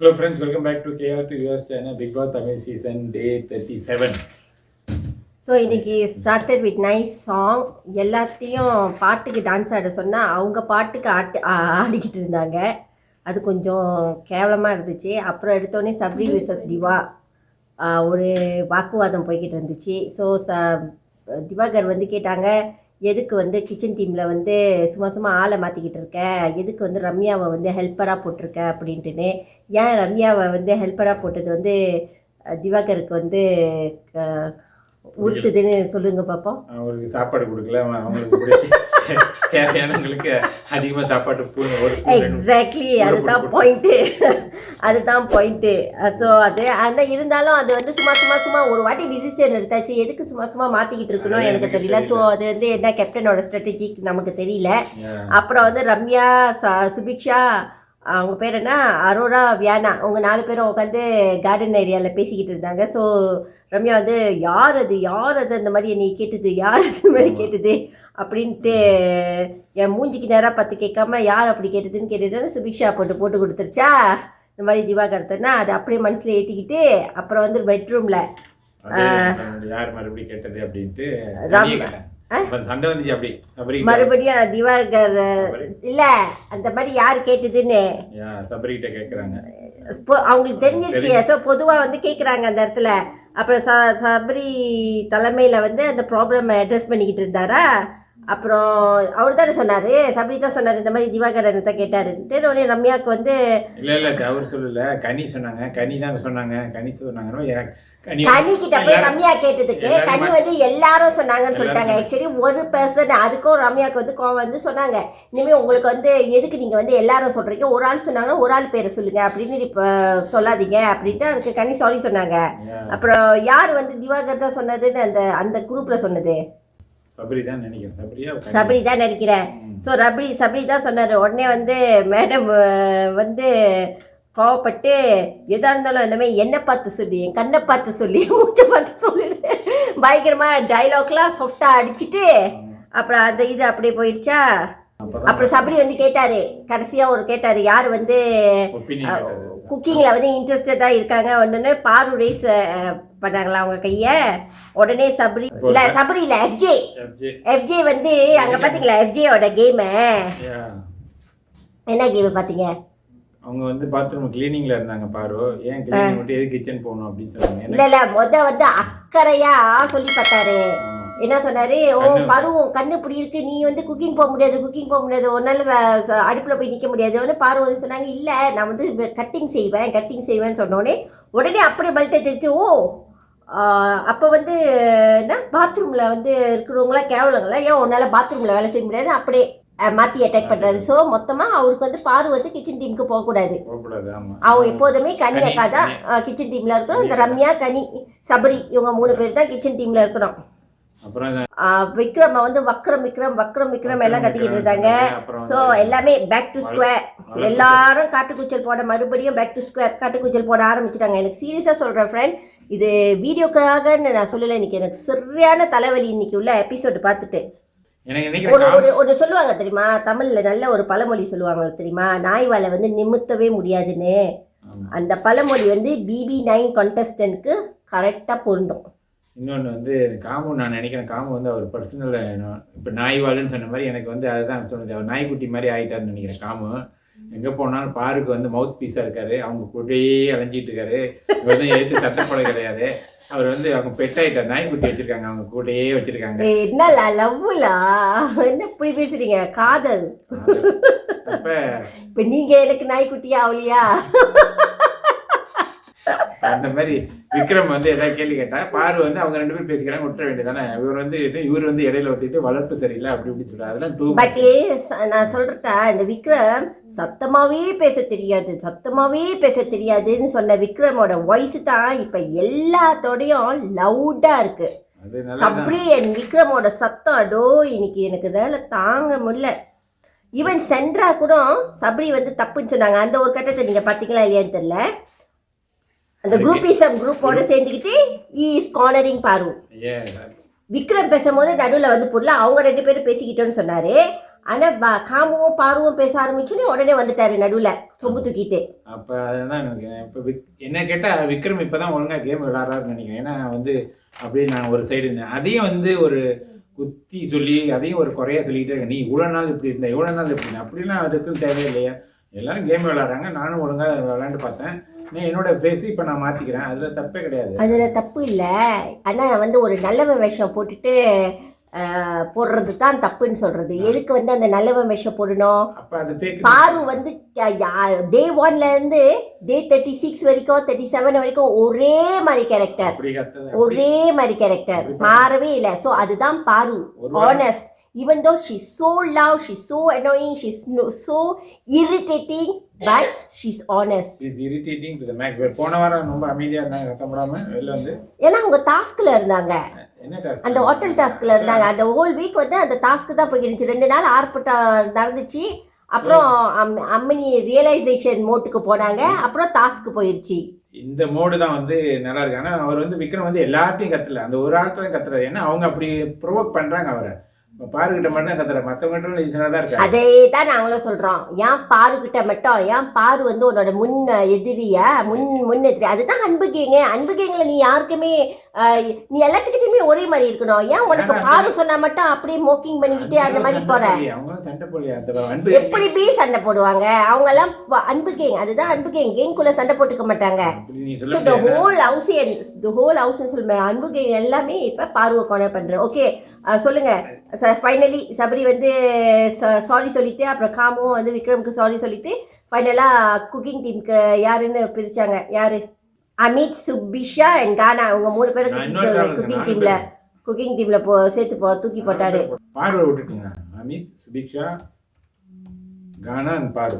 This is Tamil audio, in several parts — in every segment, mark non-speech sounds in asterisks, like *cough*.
Hello friends welcome back to KR to US channel Bigg Boss Tamil season day thirty seven so இன்னைக்கு ஸ்டார்டட் வித் நைஸ் சாங் எல்லாத்தையும் பாட்டுக்கு டான்ஸ் ஆட சொன்னால் அவங்க பாட்டுக்கு ஆட்டு ஆடிக்கிட்டு இருந்தாங்க. அது கொஞ்சம் கேவலமாக இருந்துச்சு. அப்புறம் எடுத்தோடனே சப்ரி விசஸ் டிவா ஒரு வாக்குவாதம் போய்கிட்டு இருந்துச்சு. ஸோ ச திவாகர் வந்து கேட்டாங்க எதுக்கு வந்து கிச்சன் டீமில் வந்து சும்மா சும்மா ஆளை மாற்றிக்கிட்டு இருக்க? எதுக்கு வந்து ரம்யாவை வந்து ஹெல்ப்பராக போட்டிருக்க அப்படின்ட்டுன்னு? ஏன் ரம்யாவை வந்து ஹெல்ப்பராக போட்டது வந்து திவாகருக்கு வந்து க- உறுத்துதுன்னு சொல்லுங்க பார்ப்போம் அவருக்கு சாப்பாடு கொடுக்கல அவங்களுக்கு தேவையானவங்களுக்கு அதிகமாக சாப்பாடு பூ ஒரு spoon, ரெண்டு எக்ஸாக்ட்லி கூட அதுதான் பாயிண்ட்டு அதுதான் பாயிண்ட்டு ஸோ அது அந்த இருந்தாலும் அது வந்து சும்மா சும்மா சும்மா ஒரு வாட்டி டிசிஷன் எடுத்தாச்சு. எதுக்கு சும்மா சும்மா மாற்றிக்கிட்டு இருக்கணும்? எனக்கு தெரியல. ஸோ. அது வந்து என்ன கேப்டனோட ஸ்ட்ராட்டஜி நமக்கு தெரியல. அப்புறம் வந்து ரம்யா சுபிக்ஷா அவங்க பேர் என்ன? அரோரா வியானா. அவங்க நாலு பேரும் உட்காந்து கார்டன் ஏரியாவில் பேசிக்கிட்டு இருந்தாங்க. ஸோ ரம்யா வந்து யார் அது? யார் அது? அந்த மாதிரி என்னை கேட்டது. யார் அது? மாதிரி. கேட்டது. அப்படின்ட்டு என் மூஞ்சிக்கு நேராக பார்த்து கேட்காம யார் அப்படி கேட்டதுன்னு கேட்டுட்டு சுபிக்ஷா போட்டு போட்டு கொடுத்துருச்சா? இந்த மாதிரி திவாகரத்தனா அதை அப்படியே மனசில் ஏற்றிக்கிட்டு அப்புறம் வந்து பெட்ரூமில் யார் மறுபடியும் கேட்டது அப்படின்ட்டு சண்டை வந்துச்சு அப்படி. சபரி மறுபடியும் திவாகர் இல்லை அந்த மாதிரி யார் கேட்டதுன்னு? சபரிகிட்ட கேட்குறாங்க பொ- அவங்களுக்கு தெரிஞ்சிருச்சு. ஸோ பொதுவாக வந்து கேட்குறாங்க அந்த இடத்துல. அப்புறம் ச சபரி தலைமையில் வந்து அந்த ப்ராப்ளம் அட்ரஸ் பண்ணிக்கிட்டு இருந்தாரா? அப்புறம் அவர் தானே சொன்னார்? சபரி தான் சொன்னார் இந்த மாதிரி திவாகரன் தான் கேட்டாருன்ட்டு. உடனே ரம்யாவுக்கு வந்து இல்ல இல்ல அவர் சொல்லல. கனி சொன்னாங்க. கனி தான் சொன்னாங்க. கனி சொன்னாங்கன்னா கனி கிட்ட போய் ரம்யா கேட்டதுக்கு கனி வந்து எல்லாரும் சொன்னாங்கன்னு சொல்லிட்டாங்க. ஆக்சுவலி ஒரு பர்சன் அதுக்கும் ரம்யாவுக்கு வந்து கோவம் வந்து சொன்னாங்க. இனிமேல் உங்களுக்கு வந்து எதுக்கு நீங்கள் வந்து எல்லாரும் சொல்கிறீங்க ஒரு ஆள் சொன்னாங்கன்னா ஒரு ஆள் பேரை சொல்லுங்க அப்படின்னு இப்போ சொல்லாதீங்க அப்படின்ட்டு அதுக்கு கனி சாரி சொன்னாங்க. அப்புறம் யார் வந்து திவாகர் தான் சொன்னதுன்னு அந்த அந்த குரூப்பில் சொன்னது? சபரி தான் நினைக்கிறேன்? சபரி தான் நினைக்கிறேன். ஸோ ரபரி சபரி தான் சொன்னார் உடனே வந்து மேடம் வந்து கோவப்பட்டு எதாக இருந்தாலும் இனிமேல் என்னை பார்த்து சொல்லி என் கண்ணை பார்த்து சொல்லி மூச்சை பார்த்து சொல்லிடு பயங்கரமாக டைலாக்லாம் சாஃப்டாக அடிச்சிட்டு அப்புறம் அந்த இது அப்படியே போயிடுச்சா அப்புறம் சபரி வந்து கேட்டார் கடைசியாக ஒரு கேட்டார் யார் வந்து. குக்கிங்கில் வந்து இன்ட்ரெஸ்டடாக இருக்காங்க. உடனே பாரு ரேஸ் பண்ணாங்களா அவங்க கையை? உடனே சபரி இல்லை சபரி இல்லை எஃப்ஜே. எஃப்ஜே வந்து அங்கே பார்த்தீங்களா எஃப்ஜேயோட கேமை. என்ன கேம் பார்த்தீங்க அவங்க வந்து பாத்ரூம் கிளீனிங்ல இருந்தாங்க பாரு. ஏன் கிளீனிங் விட்டு எது கிச்சன் போகணும் அப்படின்னு சொன்னாங்க. இல்லை இல்லை மொத வந்து அக்கறையா சொல்லி பார்த்தாரு. என்ன சொன்னாரு? ஓ கண்ணு. பரு உன் கண்ணு இப்படி இருக்கு. நீ வந்து குக்கிங் போக முடியாது குக்கிங் போக முடியாது. நாள் அடுப்பில் போய் நிற்க முடியாது. உடனே பாரு வந்து சொன்னாங்க இல்லை நான் வந்து கட்டிங் செய்வேன் கட்டிங் செய்வேன்னு சொன்னோடனே உடனே அப்படியே பல்ட்டை தெரிச்சு ஓ அப்போ வந்து என்ன பாத்ரூமில் வந்து இருக்கிறவங்களாம் கேவலங்களா? ஏன் உன்னால் பாத்ரூமில் வேலை செய்ய முடியாது? அப்படியே மாற்றி அட்டாக் பண்ணுறாரு ஸோ மொத்தமாக அவருக்கு வந்து பாரு வந்து கிச்சன் டீமுக்கு போகக்கூடாது அவங்க எப்போதுமே கனி அக்கா தான். கிச்சன் டீமில் இருக்கணும் இந்த ரம்யா கனி சபரி இவங்க மூணு பேர் தான் கிச்சன் டீமில் இருக்கணும் விக்ரம் வந்து வக்ரம் விக்ரம் வக்ரம் விக்ரம் எல்லாம் கத்திக்கிட்டு இருந்தாங்க. ஸோ எல்லாமே பேக் டு ஸ்கொயர் எல்லாரும் காட்டுக்குச்சல் போட மறுபடியும் பேக் டு ஸ்கொயர் காட்டுக்குச்சல் போட ஆரம்பிச்சிட்டாங்க. எனக்கு சீரியஸாக சொல்கிறேன் ஃப்ரெண்ட் இது வீடியோக்காகன்னு நான் சொல்லலை இன்னைக்கு எனக்கு சரியான தலைவலி இன்னைக்கு உள்ள எபிசோடு பார்த்துட்டு. ஒரு ஒரு ஒன்று சொல்லுவாங்க தெரியுமா? தமிழில் நல்ல ஒரு பழமொழி சொல்லுவாங்க தெரியுமா? நாய் வாலை வந்து நிமித்தவே முடியாதுன்னு. அந்த பழமொழி வந்து பிபி நைன் கண்டஸ்டன்ட்க்கு கரெக்டாக பொருந்தும். இன்னொன்று வந்து காமு நான் நினைக்கிறேன் காமு வந்து அவர் பர்சனல் இப்போ நாய்வாளுன்னு சொன்ன மாதிரி எனக்கு வந்து அதுதான் சொன்னது அவர் நாய்க்குட்டி மாதிரி ஆயிட்டாருன்னு நினைக்கிறேன் காமு. எங்கே போனாலும் பாருக்கு வந்து மவுத் பீஸாக இருக்காரு. அவங்க கூடயே அலைஞ்சிட்டு இருக்காரு. இவர் வந்து எதுக்கு சட்டப்பட கிடையாது. அவர் வந்து அவங்க பெட் ஆயிட்டார் நாய்க்குட்டி வச்சிருக்காங்க. அவங்க கூடயே வச்சிருக்காங்க. என்னலா லவ்லா என்ன இப்படி பேசுறீங்க? காதல். அப்போ இப்போ நீங்க எனக்கு நாய்க்குட்டியா அவளியா? அந்த மாதிரி விக்ரம் வந்து ஏதாவது கேள்வி கேட்டா பாரு வந்து அவங்க ரெண்டு பேரும் பேசிக்கிறாங்க விட்டுற வேண்டியதானே இவர் வந்து இவர் வந்து இடையில ஒத்திட்டு வளர்ப்பு சரியில்லை அப்படி இப்படி சொல்றாரு. அதெல்லாம் டூ பட் நான் சொல்றத இந்த விக்ரம் சத்தமாவே பேச தெரியாது சத்தமாவே பேச தெரியாதுன்னு சொன்ன விக்ரமோட வாய்ஸ் தான் இப்ப எல்லாத்தோடையும் லவுடா இருக்கு. சப்ரி அண்ட் விக்ரமோட சத்தம் அடோ இன்னைக்கு எனக்கு இதால தாங்க முடியல. ஈவன் சென்ட்ரா கூட சப்ரி வந்து தப்புன்னு சொன்னாங்க. அந்த ஒரு கட்டத்தை நீங்க பாத்தீங்களா இல்லையான்னு தெரியல. அந்த அதுக்கு- குரூப்பிசம் குரூப்போட சேர்ந்துக்கிட்டு இஸ் கார்னரிங் பாரு விக்ரம் பேசும்போது நடுவில் வந்து புரியல அவங்க ரெண்டு பேரும் பேசிக்கிட்டோன்னு சொன்னாரு. ஆனால் காமுவும் பாருவும் பேச ஆரம்பிச்சோன்னே உடனே வந்துட்டாரு நடுவில் சொம்பு தூக்கிட்டு. அப்போ அதுதான் எனக்கு இப்போ விக் என்ன கேட்டால் விக்ரம் இப்போ தான் ஒழுங்காக கேம் விளாட்றாருன்னு நினைக்கிறேன். ஏன்னா வந்து அப்படியே நான் ஒரு சைடு இருந்தேன். அதையும் வந்து ஒரு குத்தி சொல்லி அதையும் ஒரு குறையா சொல்லிக்கிட்டே இருக்கேன் நீ இவ்வளோ நாள் இப்படி இருந்த இவ்வளோ நாள் இப்படி இருந்த அப்படிலாம் அதுக்குன்னு தேவையில்லையா? எல்லாரும் கேம் விளாட்றாங்க. நானும் ஒழுங்காக விளாண்டு பார்த்தேன். நீ என்னோட ஃபேஸ் இப்போ நான் மாற்றிக்கிறேன் அதில் தப்பே கிடையாது. அதில் தப்பு இல்லை. ஆனால் வந்து ஒரு நல்லவன் வேஷம் போட்டுட்டு போடுறது தான் தப்புன்னு சொல்கிறது எதுக்கு வந்து அந்த நல்லவன் வேஷம் போடணும்? பாரு வந்து டே ஒன்லேருந்து டே தேர்ட்டி சிக்ஸ் வரைக்கும் தேர்ட்டி செவன் வரைக்கும் ஒரே மாதிரி கேரக்டர் ஒரே மாதிரி கேரக்டர் மாறவே இல்லை. ஸோ அதுதான் பாரு. honest. Even though she's so loud she's so annoying she's no, so irritating but she's honest. Is irritating to the max போன வாரம் ரொம்ப அமைதியாக இருந்தாங்க சத்தம் போடாமல் வெளில வந்து. ஏன்னா அவங்க டாஸ்க்ல இருந்தாங்க. என்ன டாஸ்க் அந்த ஹோட்டல் டாஸ்க்ல இருந்தாங்க. அந்த ஹோல் வீக் வந்து அந்த டாஸ்க் தான் போயிருந்துச்சு ரெண்டு நாள் ஆர்ப்பாட்டம் நடந்துச்சு. அப்புறம் அம்- அம்மனி ரியலைசேஷன் மோட்டுக்கு போனாங்க. அப்புறம் டாஸ்க் போயிருச்சு. இந்த மோடு தான் வந்து நல்லா இருக்கு. ஆனா அவர் வந்து விக்ரம் வந்து எல்லார்ட்டையும் கத்தல அந்த ஒரு ஆள்கிட்ட தான் கத்துறாரு ஏன்னா அவங்க அப்படி ப்ரொவோக் பண்றாங்க அவரை. இப்ப பாருகிட்ட மட்டும் தான் கத்துறாரு மத்தவங்கிட்ட ஈஸியாக தான் இருக்காரு அதே தான் நாங்களும் சொல்றோம். ஏன் பாரு கிட்ட மட்டும்? ஏன் பாரு வந்து உன்னோட முன் எதிரியா முன் முன் எதிரி அதுதான் அன்பு கேங்க. அன்பு கேங்ல நீ யாருக்குமே நீ எல்லாத்துக்கிட்டையுமே ஒரே மாதிரி இருக்கணும். ஏன் உனக்கு பாரு சொன்னா மட்டும் அப்படியே மோக்கிங் பண்ணிக்கிட்டு அந்த மாதிரி போற? அவங்களும் சண்டை போடலையா எப்படி பே சண்டை போடுவாங்க? அவங்க எல்லாம் ப- அன்பு கேங். அதுதான் அன்பு கேங். கேங்குள்ள சண்டை போட்டுக்க மாட்டாங்க. So the. Whole house the whole ஹவுஸ்னு சொல்லுவேன் அன்பு கேங் எல்லாமே இப்போ பார்வை கார்னர் பண்ணுறேன் ஓகே சொல்லுங்க. ஃபைனலி சபரி வந்து சாரி சொல்லிட்டு அப்புறம் காமும் வந்து விக்ரமுக்கு சாரி சொல்லிட்டு ஃபைனலாக குக்கிங் டீமுக்கு யாருன்னு பிரிச்சாங்க. யாரு? அமித் சுபிஷா அண்ட் கானா. அவங்க மூணு பேரும் குக்கிங் டீம்ல. குக்கிங் டீம்ல போ சேர்த்து போ தூக்கி போட்டாரு. பார்வை விட்டுட்டீங்க. அமித் சுபிக்ஷா கானா and பாரு.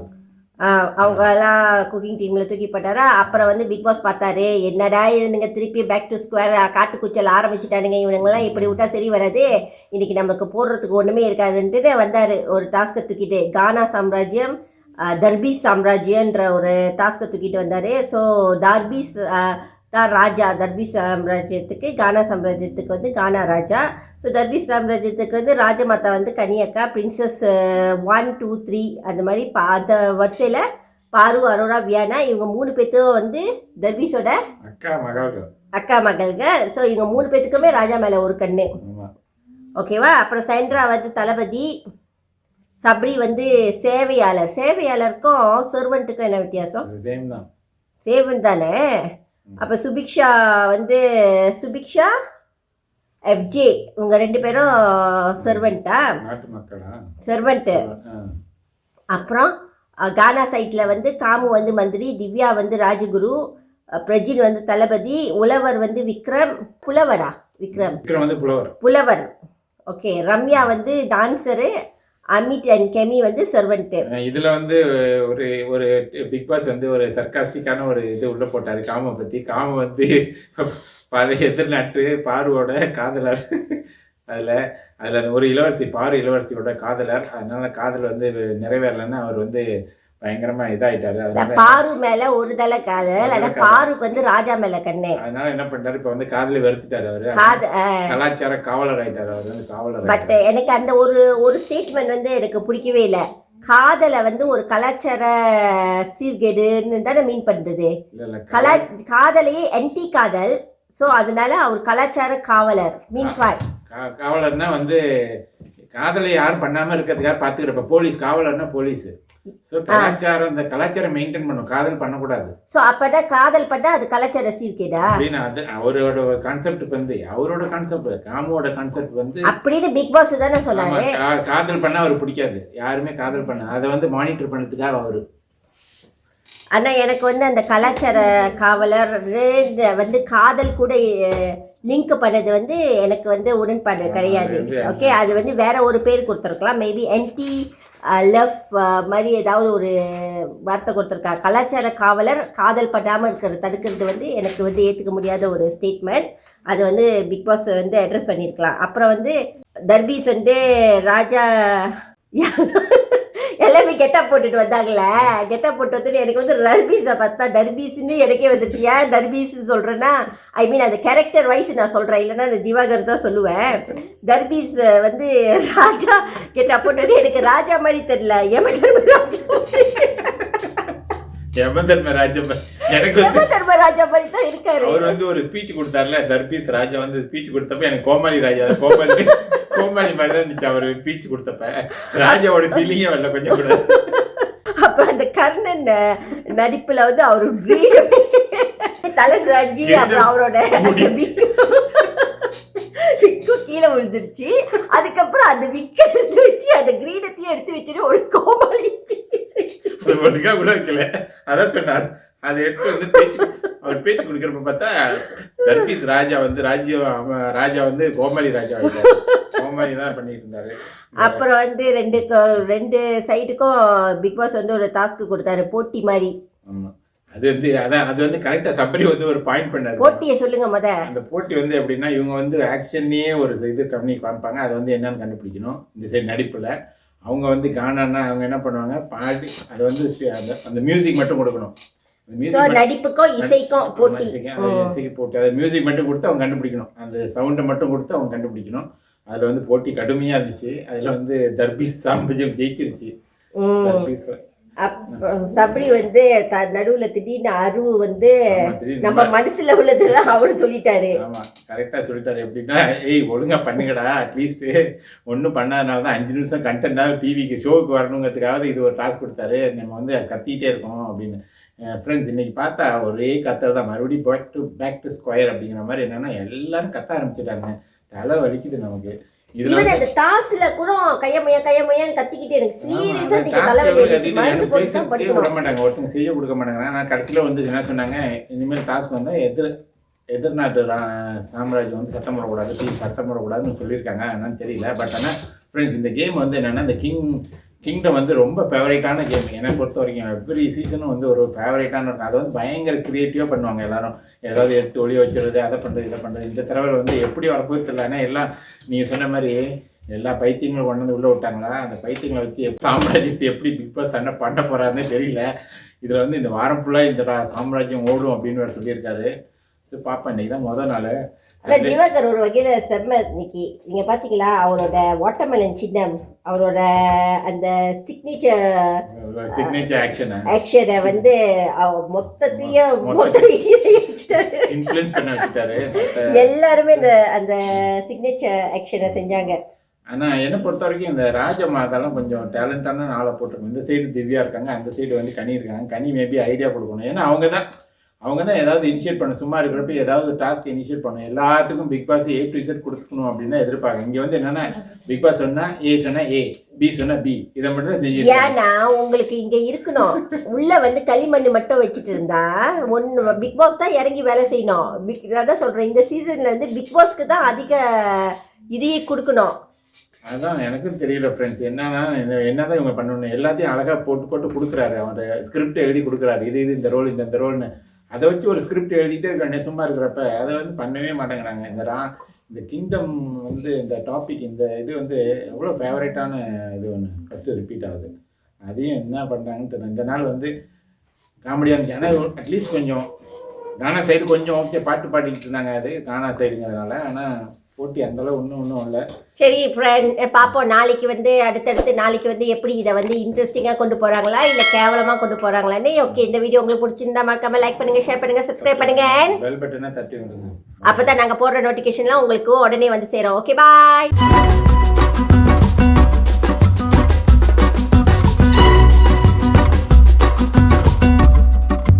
அவங்க எல்லாம் குக்கிங் டீமில் தூக்கி போட்டாரா? அப்புறம் வந்து பிக் பாஸ் பார்த்தாரு என்னடா இவனுங்க திருப்பி பேக் டு ஸ்கொயர் காட்டுக்குச்சல் ஆரம்பிச்சிட்டானுங்க. இவனுங்கெல்லாம் இப்படி விட்டா சரி வராது. இன்றைக்கி நமக்கு போடுறதுக்கு ஒன்றுமே இருக்காதுன்ட்டு வந்தார். ஒரு டாஸ்க்கை தூக்கிட்டு கானா சாம்ராஜ்யம் தர்பீஸ் சாம்ராஜ்யன்ற ஒரு டாஸ்க்கை தூக்கிட்டு வந்தார். ஸோ தர்பீஸ் தான் ராஜா தர்பீஸ் சாம்ராஜ்யத்துக்கு கானா சாம்ராஜ்யத்துக்கு வந்து கானா ராஜா. ஸோ தர்பீஸ் சாம்ராஜ்யத்துக்கு வந்து ராஜமாதா வந்து கனியக்கா பிரின்சஸ் ஒன் டூ த்ரீ அந்த மாதிரி பா அந்த வரிசையில் பாரு அரோரா வியானா இவங்க மூணு பேர்த்தும் வந்து தர்பீஸோட அக்கா மகாள்கள். அக்கா மகள்க ஸோ இவங்க மூணு பேர்த்துக்குமே ராஜா மேலே ஒரு கண்ணு. ஓகேவா? அப்புறம் சென்ட்ரா வந்து தளபதி சப்ரி வந்து சேவையாளர். சேவையாளருக்கும் சர்வெண்ட்டுக்கும் என்ன வித்தியாசம்? அது சேம் தான். சேவன் தானே? அப்போ சுபிக்ஷா வந்து சுபிக்ஷா எஃப்ஜே இவங்க ரெண்டு பேரும் சர்வெண்ட்டா சர்வெண்ட்டு. அப்புறம் கானா சைட்டில் வந்து காமு வந்து மந்திரி திவ்யா வந்து ராஜகுரு பிரஜின் வந்து தளபதி உழவர் வந்து விக்ரம் புலவரா? விக்ரம். விக்ரம் வந்து புலவர். புலவர். ஓகே ரம்யா வந்து டான்ஸரு அமித் அண்ட் கெமி வந்து சர்வெண்ட்டு இதில் இதுல வந்து ஒரு ஒரு பிக் பாஸ் வந்து ஒரு சர்க்காஸ்டிக்கான ஒரு இது உள்ள போட்டாரு காம பத்தி. காம வந்து பழைய எதிர்நாட்டு பார்வோட காதலர். அதுல அதுல ஒரு இளவரசி பாரு இளவரசியோட காதலர். அதனால காதல் வந்து நிறைவேறலைன்னு அவர் வந்து பயங்கரமா இதாயிட்டாரு. பாரு மேல ஒரு தலை காதல் ஆனா பாருக்கு வந்து ராஜா மேல கண்ணு. அதனால என்ன பண்ணிட்டாரு இப்ப வந்து காதலை வெறுத்துட்டாரு அவரு. கலாச்சார காவலர் ஆயிட்டாரு அவர் வந்து காவலர் பட். எனக்கு அந்த ஒரு ஒரு ஸ்டேட்மெண்ட் வந்து எனக்கு பிடிக்கவே இல்லை. காதலை வந்து ஒரு கலாச்சார சீர்கேடுன்னு தானே மீன் இல்ல கலா காதலையே என்டி காதல். ஸோ அதனால அவர் கலாச்சார காவலர். மீன்ஸ் கா- காவலர்னா வந்து காதலை யாரும் பண்ணாம இருக்கிறதுக்காக பாத்துக்கிறப்ப போலீஸ் காவலர்னா போலீஸ். ஸோ கலாச்சாரம் இந்த கலாச்சாரம் மெயின்டைன் பண்ணும். காதல் பண்ணக்கூடாது. ஸோ அப்போனா காதல் பண்ணா அது கலாச்சார சீர்கேடா? அப்படின்னு அது அவரோட கான்செப்ட் வந்து அவரோட கான்செப்ட் காமுவோட கான்செப்ட் வந்து அப்படின்னு பிக் பாஸ் தானே ஆமா, சொன்னாரு கா- காதல் பண்ண அவருக்கு பிடிக்காது. யாருமே காதல் பண்ண அதை வந்து மானிட்டர் பண்ணதுக்காக அவரு. ஆனா எனக்கு வந்து அந்த கலாச்சார காவலர் வந்து காதல் கூட லிங்க் பண்ணது வந்து எனக்கு வந்து உடன்பாடு கிடையாது. ஓகே அது வந்து வேற ஒரு பேர் கொடுத்துருக்கலாம். மேபி என்டி லவ் மாதிரி ஏதாவது ஒரு வார்த்தை கொடுத்துருக்கா. கலாச்சார காவலர் காதல் பண்ணாமல் இருக்கிறது தடுக்கிறது வந்து எனக்கு வந்து ஏற்றுக்க முடியாத ஒரு ஸ்டேட்மெண்ட் அது வந்து பிக் பாஸ் வந்து அட்ரஸ் பண்ணியிருக்கலாம் அப்புறம் வந்து தர்பீஸ் வந்து ராஜா எல்லாமே கெட்டப் போட்டுட்டு வந்தாங்களே கெட்டப் போட்டு வந்துட்டு எனக்கு வந்து டர்பீஸை பார்த்தா டர்பீஸ்னு எனக்கே வந்துருச்சு ஏன் டர்பீஸ்னு சொல்கிறேன்னா ஐ மீன் அந்த கேரக்டர் வைஸ் நான் சொல்கிறேன் இல்லைன்னா அந்த திவாகர் தான் சொல்லுவேன். டர்பீஸ் வந்து ராஜா கெட்டப் போட்டு எனக்கு ராஜா மாதிரி தெரியல. யம தர்மராஜா *laughs* எனக்கு யம தர்மராஜா மாதிரி தான் இருக்காரு. அவர் வந்து ஒரு ஸ்பீச் கொடுத்தாருல தர்பீஸ் ராஜா வந்து ஸ்பீச் கொடுத்தப்ப எனக்கு கோமாளி ராஜா கோமாளி கோமாளி மாதிரி தான் இருந்துச்சு. அவர் ஸ்பீச் கொடுத்தப்ப. ராஜாவோட ஃபீலிங்கே வரல கொஞ்சம் கூட. அப்புறம் அந்த கர்ணன் நடிப்புல வந்து அவரு தலை சாஞ்சி அப்புறம் அவரோட கீழே விழுந்துருச்சு. அதுக்கப்புறம் அந்த விக்க எடுத்து வச்சு அந்த கிரீடத்தையும் எடுத்து வச்சுட்டு ஒரு கோமாளி. ஒழுங்கா கூட வைக்கல. அதான் சொன்னார். அதை எடுத்து வந்து பேச்சு அவர் பேச்சு கொடுக்குறப்ப பார்த்தா தர்பீஸ் ராஜா வந்து ராஜ்ய ராஜா வந்து கோமாளி ராஜா *laughs* அப்புறம் வந்து ரெண்டு ரெண்டு சைடுக்கும் பிக் பாஸ் வந்து ஒரு டாஸ்க் கொடுத்தாரு போட்டி மாதிரி. அது வந்து அதான் அது வந்து கரெக்டா சபரி வந்து ஒரு பாயிண்ட் பண்ணாரு. போட்டியை சொல்லுங்க முத. அந்த போட்டி வந்து எப்படின்னா இவங்க வந்து ஆக்ஷன்லேயே ஒரு இது கம்மி காமிப்பாங்க. அது வந்து என்னன்னு கண்டுபிடிக்கணும். இந்த சைடு நடிப்பில். அவங்க வந்து கானான்னா அவங்க என்ன பண்ணுவாங்க? பாடி அது வந்து அந்த அந்த மியூசிக் மட்டும் கொடுக்கணும். நடிப்புக்கும் இசைக்கும் போட்டி. இசைக்கு போட்டி. அது மியூசிக் மட்டும் கொடுத்து அவங்க கண்டுபிடிக்கணும். அந்த சவுண்டை மட்டும் கொடுத்து அவங்க கண்டுபிடிக்கணும். அதில் வந்து போட்டி கடுமையாக இருந்துச்சு. அதில் வந்து தர்பீஸ் சாம்பஜம் ஜெயிச்சிருச்சு. சபரி வந்து த நடுவில் திடீர்னு அருவு வந்து நம்ம மனசுல உள்ளதெல்லாம் அவரு சொல்லிட்டாரு. ஆமா கரெக்டாக சொல்லிட்டாரு. எப்படின்னா ஏய் ஒழுங்கா பண்ணுங்கடா. அட்லீஸ்ட் ஒன்றும் பண்ணாதனால தான் அஞ்சு நிமிஷம் கண்டென்ட்டாக டிவிக்கு ஷோவுக்கு வரணுங்கிறதுக்காக இது ஒரு டாஸ்க் கொடுத்தாரு. நம்ம வந்து கத்திக்கிட்டே இருக்கோம் அப்படின்னு. ஃப்ரெண்ட்ஸ் இன்னைக்கு பார்த்தா ஒரே கத்தல் தான். மறுபடியும் back to back to square அப்படிங்கிற மாதிரி என்னன்னா எல்லாரும் கத்த ஆரம்பிச்சிட்டாங்க. தலை வலிக்குது நமக்கு. இவன் அந்த டாஸ்ல கூட கையமையா கையமையான்னு கத்திக்கிட்டு எனக்கு சீரியஸா தலைவலி வந்துச்சு. மருந்து போட்டு தான் பேசுறதுக்கே விட மாட்டாங்க ஒருத்தங்க செய்ய கொடுக்க மாட்டாங்க. ஆனால் கடைசியில் வந்து என்ன சொன்னாங்க இனிமேல் டாஸ்க் வந்து எதிர் எதிர்நாட்டு சாம்ராஜ்யம் வந்து சத்தம் போடக்கூடாது டீம் சத்தம் போடக்கூடாதுன்னு சொல்லியிருக்காங்க. என்னன்னு தெரியல. பட் ஆனால் ஃப்ரெண்ட்ஸ் இந்த கேம் வந்து என்னன்னா இந்த கிங் கிங்டம் வந்து ரொம்ப ஃபேவரேட்டான கேம் என்னை பொறுத்த வரைக்கும் எவ்ரி சீசனும் வந்து ஒரு ஃபேவரேட்டான இருக்கும் அதை வந்து பயங்கர க்ரியேட்டிவாக பண்ணுவாங்க எல்லாரும். ஏதாவது எடுத்து ஒளி வச்சுறது அதை பண்ணுறது இதை பண்ணுறது இந்த தடவை வந்து எப்படி வரப்போது தெரியல. ஏன்னா எல்லாம் நீங்கள் சொன்ன மாதிரி எல்லா பைத்தியங்களும் கொண்டு வந்து உள்ளே விட்டாங்களா? அந்த பைத்தியங்களை வச்சு சாம்ராஜ்யத்தை எப்படி பிக் பாஸ் சண்டை பண்ண போகிறாருன்னு தெரியல. இதில் வந்து இந்த வாரம் ஃபுல்லாக இந்த சாம்ராஜ்யம் ஓடும் அப்படின்னு வேறு சொல்லியிருக்காரு. ஸோ பார்ப்பேன் இன்றைக்கி தான் முதல் நாள். ஆனா திவாகர் ஒரு வகையில செம்ம இன்னைக்கு. நீங்க பாத்தீங்களா? அவரோட வாட்டர்மெலன் சின்னம் அவரோட அந்த சிக்னேச்சர் சிக்னேச்சர் ஆக்ஷனை வந்து மொத்தத்தையும் மொத்த- மொத்த இன்ஃப்ளூயன்ஸ் பண்ண வச்சுட்டாரு. எல்லாருமே இந்த அந்த சிக்னேச்சர் ஆக்ஷனை செஞ்சாங்க. ஆனால் என்னை பொறுத்த வரைக்கும் இந்த ராஜ மாதாலாம் கொஞ்சம் டேலண்டான ஆளை போட்டிருக்கோம் இந்த சைடு திவ்யா இருக்காங்க அந்த சைடு வந்து கனி இருக்காங்க. கனி மேபி ஐடியா கொடுக்கணும். ஏன்னா அவங்க தான் அவங்க தான் ஏதாவது இனிஷியேட் பண்ண சும்மா இருக்கிறப்ப ஏதாவது டாஸ்க் இனிஷியேட் பண்ணணும். எல்லாத்துக்கும் Bigg Boss A to Z கொடுக்கணும் அப்படின்னு தான் எதிர்பார்க்க இங்கே வந்து என்னன்னா பிக் பாஸ் சொன்னா ஏ சொன்னா ஏ பி சொன்னா பி இதை மட்டும் தான் செஞ்சு ஏன்னா உங்களுக்கு இங்க இருக்கணும். உள்ள வந்து களிமண் மட்டும் வச்சுட்டு இருந்தா ஒன்னு பிக் பாஸ் தான் இறங்கி வேலை செய்யணும். பிக் அதான் சொல்றேன். இந்த சீசன்ல வந்து பிக் பாஸ்க்கு தான் அதிக இதையே கொடுக்கணும். அதான் எனக்கும் தெரியல ஃப்ரெண்ட்ஸ் என்னன்னா என்ன- என்னதான் இவங்க பண்ணணும். எல்லாத்தையும் அழகா போட்டு போட்டு கொடுக்குறாரு. அவன் ஸ்கிரிப்ட் எழுதி கொடுக்குறாரு. இது இது இந்த ரோல் இந்த இந்த ரோல்னு அதை வச்சு ஒரு ஸ்கிரிப்ட் எழுதிட்டே இருக்காங்க சும்மா இருக்கிறப்ப அதை வந்து பண்ணவே மாட்டேங்கிறாங்க. இந்த ரா இந்த கிங்டம் வந்து இந்த டாபிக் இந்த இது வந்து எவ்வளோ ஃபேவரட்டான இது ஒன்று ஃபஸ்ட்டு ரிப்பீட் ஆகுது. அதையும் என்ன பண்ணுறாங்கன்னு தெரியல. இந்த நாள் வந்து காமெடியாக இருந்துச்சு. ஆனால் அட்லீஸ்ட் கொஞ்சம் கானா சைடு கொஞ்சம் ஓகே பாட்டு பாடிக்கிட்டு இருந்தாங்க அது கானா சைடுங்கிறதுனால ஆனால் போட்டி அந்தளவு இன்னும் ஒன்றும் இல்லை. சரி ஃப்ரெண்ட் பார்ப்போம் நாளைக்கு வந்து அடுத்தடுத்து நாளைக்கு வந்து எப்படி இதை வந்து இன்ட்ரெஸ்டிங்காக கொண்டு போகிறாங்களா இல்லை கேவலமாக கொண்டு போகிறாங்களான்னு ஓகே இந்த வீடியோ உங்களுக்கு பிடிச்சிருந்தா மறக்காம லைக் பண்ணுங்கள் ஷேர் பண்ணுங்கள் சப்ஸ்கிரைப் பண்ணுங்கள் பெல் பட்டனை தட்டி விடுங்க. அப்போ தான் நாங்கள் போடுற நோட்டிஃபிகேஷன்லாம் உங்களுக்கு உடனே வந்து சேரும். Okay bye